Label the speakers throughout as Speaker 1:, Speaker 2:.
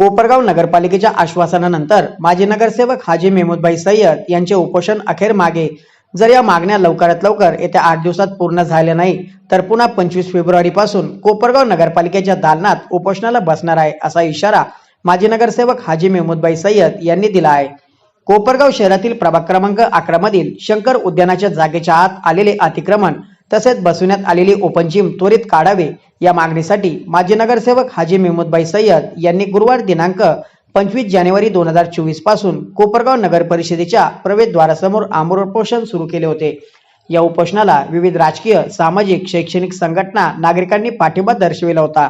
Speaker 1: कोपरगाव नगरपालिकेच्या आश्वासनानंतर माजी नगरसेवक हाजी मेहमूदभाई सय्यद यांचे उपोषण अखेर मागे. जर या मागण्या लवकरात लवकर येत्या आठ दिवसात पूर्ण झाल्या नाही तर पुन्हा पंचवीस फेब्रुवारीपासून कोपरगाव नगरपालिकेच्या दालनात उपोषणाला बसणार आहे असा इशारा माजी नगरसेवक हाजी मेहमूदभाई सय्यद यांनी दिला आहे. कोपरगाव शहरातील प्रभाग क्रमांक अकरा मधील शंकर उद्यानाच्या जागेच्या आत आलेले अतिक्रमण तसेच बसवण्यात आलेली ओपन जिम त्वरित काढावे या मागणीसाठी माजी नगरसेवक हाजी मेहमूदबाई सय्यद यांनी गुरुवार दिनांक पंचवीस जानेवारी दोन हजार चोवीसपासून कोपरगाव नगर परिषदेच्या प्रवेशद्वारासमोर आमरण उपोषण सुरू केले होते. या उपोषणाला विविध राजकीय सामाजिक शैक्षणिक संघटना नागरिकांनी पाठिंबा दर्शविला होता.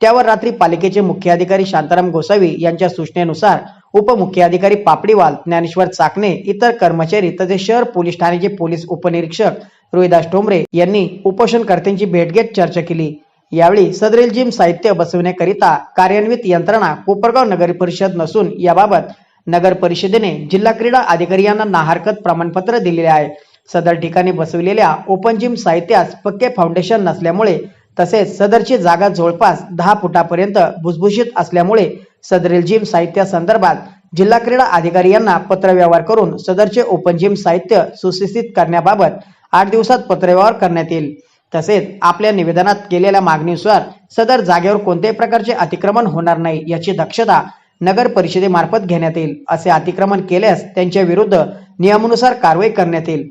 Speaker 1: त्यावर रात्री पालिकेचे मुख्य अधिकारी शांताराम गोसावी यांच्या सूचनेनुसार उपमुख्याधिकारी पापडीवाल ज्ञानेश्वर चाकणे इतर कर्मचारी तसेच शहर पोलीस ठाण्याचे पोलीस उपनिरीक्षक रोहिदास ठोंबरे यांनी उपोषणकर्त्यांची भेट घेत चर्चा केली. यावेळी सदरील जिम साहित्य बसविण्याकरिता कार्यान्वित यंत्रणा कोपरगाव नगर परिषद नसून याबाबत नगर परिषदेने जिल्हा क्रीडा अधिकारी यांना नाहरकत प्रमाणपत्र दिलेले आहे. सदर ठिकाणी बसवलेल्या ओपन जिम साहित्यास पक्के फाउंडेशन नसल्यामुळे तसेच सदरची जागा जवळपास दहा फुटापर्यंत भुसभुशीत असल्यामुळे सदरील जिम साहित्या संदर्भात जिल्हा क्रीडा अधिकारी यांना पत्रव्यवहार करून सदरचे ओपन जिम साहित्य सुशिक्षित करण्याबाबत आठ दिवसात पत्रव्यवहार करण्यात येईल. तसेच आपल्या निवेदनात केलेल्या मागणीनुसार सदर जागेवर कोणत्याही प्रकारचे अतिक्रमण होणार नाही याची दक्षता नगर परिषदेमार्फत घेण्यात येईल असे अतिक्रमण केल्यास त्यांच्या विरुद्ध नियमानुसार कारवाई करण्यात येईल.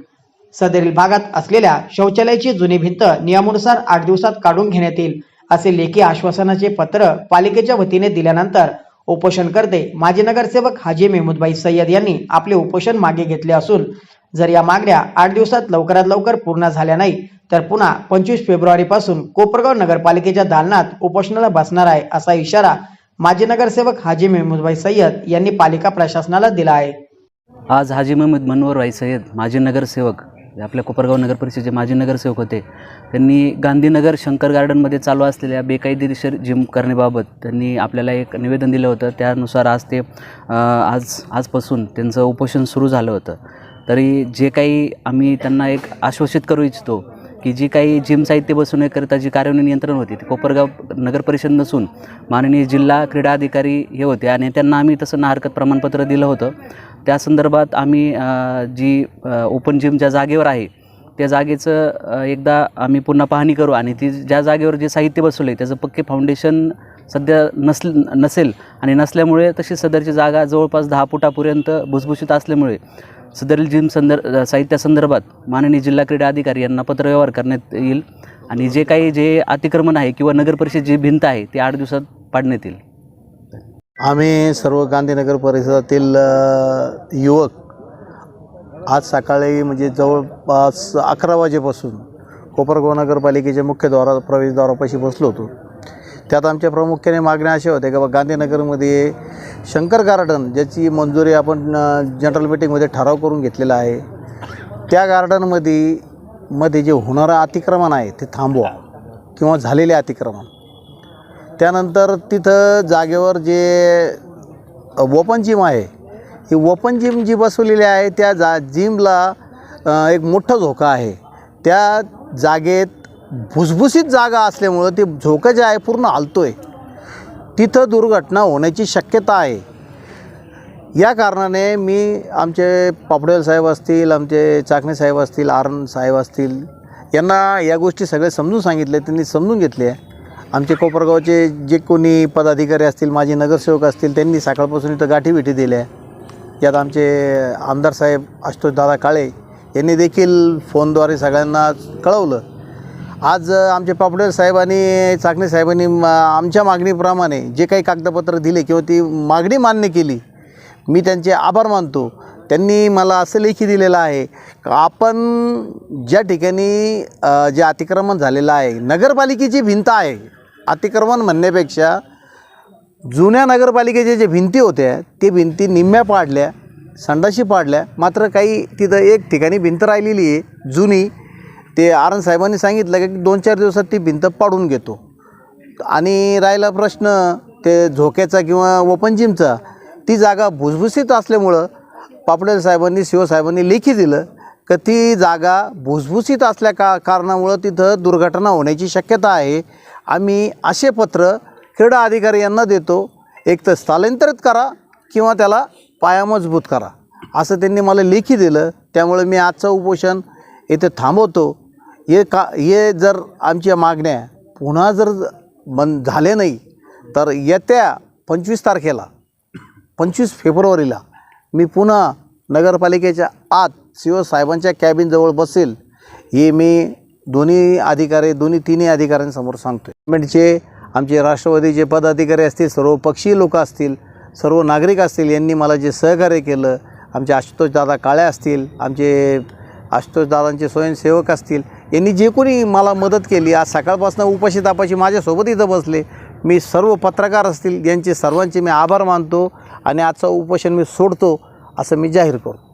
Speaker 1: सदरील भागात असलेल्या शौचालयाची जुनी भिंत नियमानुसार आठ दिवसात काढून घेण्यात येईल असे लेखी आश्वासनाचे पत्र पालिकेच्या वतीने दिल्यानंतर उपोषणकर्ते माजी नगरसेवक हाजी मेहमूदबाई सय्यद यांनी आपले उपोषण मागे घेतले असून जर या मागण्या आठ दिवसात लवकरात लवकर पूर्ण झाल्या नाही तर पुन्हा पंचवीस फेब्रुवारीपासून कोपरगाव नगरपालिकेच्या दालनात उपोषणाला बसणार आहे असा इशारा माजी नगरसेवक हाजी मेहमूदभाई सय्यद यांनी पालिका प्रशासनाला दिला आहे.
Speaker 2: आज हाजी महमद मनोहरभाई सय्यद माजी नगरसेवक आपल्या कोपरगाव नगर परिषदेचे माजी नगरसेवक होते त्यांनी गांधीनगर शंकर गार्डनमध्ये चालू असलेल्या बेकायदेशीर जिम करण्याबाबत त्यांनी आपल्याला एक निवेदन दिलं होतं. त्यानुसार आज ते आज आजपासून त्यांचं उपोषण सुरू झालं होतं. तरी जे काही आम्ही त्यांना एक आश्वासित करू इच्छितो की जी काही जिम साहित्य बसवण्याकरिता जी कार्यान्वयन नियंत्रण होती ती कोपरगाव नगर परिषद नसून माननीय जिल्हा क्रीडा अधिकारी हे होते आणि त्यांना आम्ही तसं नाहरकत प्रमाणपत्र दिलं होतं. त्या संदर्भात आम्ही जी ओपन जिम ज्या जागेवर आहे त्या जागेचं एकदा आम्ही पुन्हा पाहणी करू आणि ती ज्या जागेवर जे साहित्य बसवलं आहे त्याचं पक्के फाउंडेशन सध्या नसल नसेल आणि नसल्यामुळे तशी सदरची जागा जवळपास दहा फुटापर्यंत भुसभुशीत असल्यामुळे सदरील जिम संदर् साहित्यासंदर्भात माननीय जिल्हा क्रीडा अधिकारी यांना पत्रव्यवहार करण्यात येईल आणि जे काही जे अतिक्रमण आहे किंवा नगर परिषद जी भिंत आहे ती आठ दिवसात पाडण्यात येईल.
Speaker 3: आम्ही सर्व गांधीनगर परिसरातील युवक आज सकाळी म्हणजे जवळपास अकरा वाजेपासून कोपरगाव नगरपालिकेच्या मुख्य द्वारा प्रवेशद्वारापाशी बसलो होतो. त्यात आमच्या प्रामुख्याने मागण्या अशा होत्या की बा गांधीनगरमध्ये शंकर गार्डन ज्याची मंजुरी आपण जनरल मिटिंगमध्ये ठराव करून घेतलेला आहे त्या गार्डनमध्ये मध्ये जे होणारं अतिक्रमण आहे ते थांबवा किंवा झालेले अतिक्रमण. त्यानंतर तिथं जागेवर जे ओपन जिम आहे ही ओपन जिम जी बसवलेली आहे त्या जा जिमला एक मोठा झोका आहे. त्या जागेत भुसभुसीत जागा असल्यामुळं ते झोकं जे आहे पूर्ण हलतो आहे तिथं दुर्घटना होण्याची शक्यता आहे. या कारणाने मी आमचे पापडेल साहेब असतील आमचे चाकणे साहेब असतील आरण साहेब असतील यांना या गोष्टी सगळे समजून सांगितले त्यांनी समजून घेतले. आमचे कोपरगावचे जे कोणी पदाधिकारी असतील माझे नगरसेवक असतील त्यांनी सकाळपासून इथं गाठी भेटी दिल्या. यात आमचे आमदार साहेब आशुतोष दादा काळे यांनी देखील फोनद्वारे सगळ्यांना कळवलं. आज आमचे पापडेल साहेब आणि चाकणे साहेबांनी आमच्या मागणीप्रमाणे जे काही कागदपत्र दिले किंवा ती मागणी मान्य केली मी त्यांचे आभार मानतो. त्यांनी मला असं लेखी दिलेलं आहे का आपण ज्या ठिकाणी जे अतिक्रमण झालेलं आहे नगरपालिकेची भिंत आहे अतिक्रमण म्हणण्यापेक्षा जुन्या नगरपालिकेच्या ज्या भिंती होत्या ते भिंती निम्म्या पाडल्या संडाशी पाडल्या मात्र काही तिथं एक ठिकाणी भिंत राहिलेली आहे जुनी. ते आरण साहेबांनी सांगितलं की दोन चार दिवसात ती भिंत पाडून घेतो. आणि राहिला प्रश्न ते झोक्याचा किंवा ओपन जिमचा ती जागा भुसभुसीत असल्यामुळं पापडेल साहेबांनी शिवसाहेबांनी लेखी दिलं का ती जागा भुसभुसीत असल्या का कारणामुळं तिथं दुर्घटना होण्याची शक्यता आहे. आम्ही असे पत्र क्रीडा अधिकारी यांना देतो एक तर स्थलांतरित करा किंवा त्याला पाया मजबूत करा. असं त्यांनी मला लेखी दिलं. त्यामुळे मी आजचं उपोषण येथे थांबवतो. हे का हे जर आमच्या मागण्या पुन्हा जर बंद झाले नाही तर येत्या पंचवीस तारखेला पंचवीस फेब्रुवारीला मी पुन्हा नगरपालिकेच्या आत शिवसाहेबांच्या साहेबांच्या कॅबिनजवळ बसेल हे मी दोन्ही अधिकारी दोन्ही तिन्ही अधिकाऱ्यांसमोर सांगतो म्हणजे आमचे राष्ट्रवादीचे पदाधिकारी असतील सर्व पक्षीय लोक असतील सर्व नागरिक असतील यांनी मला जे सहकार्य केलं आमचे आशुतोषदादा काळे असतील आमचे आशुतोषदादांचे स्वयंसेवक असतील यांनी जे कोणी मला मदत केली आज सकाळपासून उपाशी तापाशी माझ्यासोबत इथं बसले. मी सर्व पत्रकार असतील यांचे सर्वांचे मी आभार मानतो आणि आजचं उपोषण मी सोडतो असं मी जाहीर करतो.